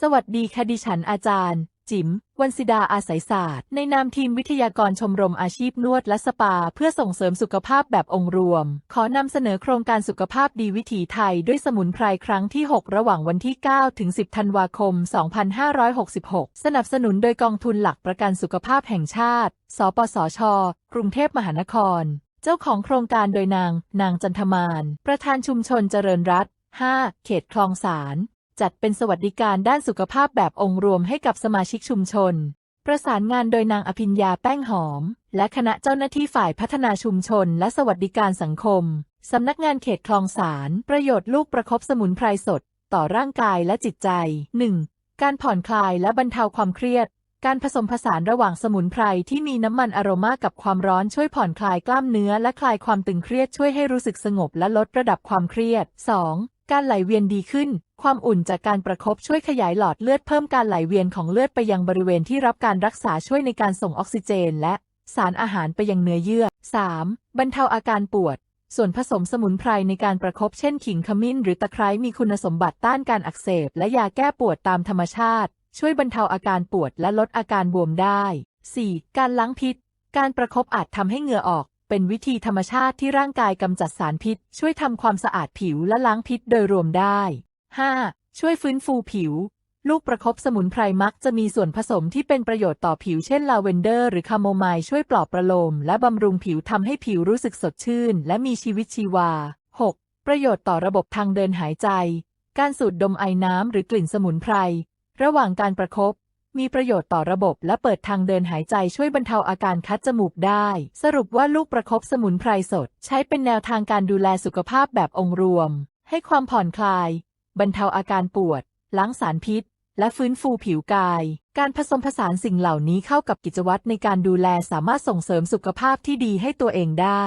สวัสดีค่ะดิฉันอาจารย์ จิมวันศิดาอาศัยศาสตร์ ในนามทีมวิทยากรชมรมอาชีพนวดและสปา เพื่อส่งเสริมสุขภาพแบบองค์รวม ขอนำเสนอโครงการสุขภาพดีวิถีไทยด้วยสมุนไพรครั้งที่ 6 ระหว่างวันที่ 9 ถึง 10 ธันวาคม 2566 สนับสนุนโดยกองทุนหลักประกันสุขภาพแห่งชาติ สปสช กรุงเทพมหานคร เจ้าของโครงการโดยนาง นางจันทมาน ประธานชุมชนเจริญรัตน์5เขตคลองสาร จัดเป็นสวัสดิการด้านสุขภาพแบบองค์รวมให้กับสมาชิกชุมชน ประสานงานโดยนางอภิญญาแป้งหอม และคณะเจ้าหน้าที่ฝ่ายพัฒนาชุมชน และสวัสดิการสังคม สำนักงานเขตคลองสารประโยชน์ลูกประคบสมุนไพรสด ต่อร่างกายและจิตใจ 1. การผ่อนคลายและบรรเทาความเครียด การผสมผสานระหว่างสมุนไพรที่มีน้ำมันอโรมากับความร้อนช่วยผ่อนคลายกล้ามเนื้อ และคลายความตึงเครียดช่วยให้รู้สึกสงบและลดระดับความเครียด 2. การไหลเวียนดีขึ้น ความอุ่นจากการประคบช่วยขยายหลอดเลือดเพิ่มการไหลเวียนของเลือดไปยังบริเวณที่รับการรักษาช่วยในการส่งออกซิเจน และสารอาหารไปยังเนื้อเยื่อ 3. บรรเทาอาการปวด ส่วนผสมสมุนไพรในการประคบเช่นขิงขมิ้น หรือตะไคร้มีคุณสมบัติต้านการอักเสบ และยาแก้ปวดตามธรรมชาติ ช่วยบรรเทาอาการปวดและลดอาการบวมได้ 4. การล้างพิษ การประคบอาจทำให้เหงื่อออก เป็นวิธีธรรมชาติที่ร่างกายกำจัดสารพิษ ช่วยทำความสะอาดผิวและล้างพิษโดยรวมได้ 5. ช่วยฟื้นฟูผิว ลูกประคบสมุนไพรมักจะมีส่วนผสมที่เป็นประโยชน์ต่อผิวเช่นลาเวนเดอร์หรือคาโมไมล์ช่วยปลอบประโลม และบำรุงผิวทำให้ผิวรู้สึกสดชื่น และมีชีวิตชีวา 6. ประโยชน์ต่อระบบทางเดินหายใจ การสูดดมไอน้ำหรือกลิ่นสมุนไพร ระหว่างการประคบ มีประโยชน์ต่อระบบและเปิดทางเดินหายใจช่วยบรรเทาอาการคัดจมูกได้ สรุปว่าลูกประคบสมุนไพรสด ใช้เป็นแนวทางการดูแลสุขภาพแบบองค์รวม ให้ความผ่อนคลาย บรรเทาอาการปวด ล้างสารพิษ และฟื้นฟูผิวกาย การผสมผสานสิ่งเหล่านี้เข้ากับกิจวัตรในการดูแลสามารถส่งเสริมสุขภาพที่ดีให้ตัวเองได้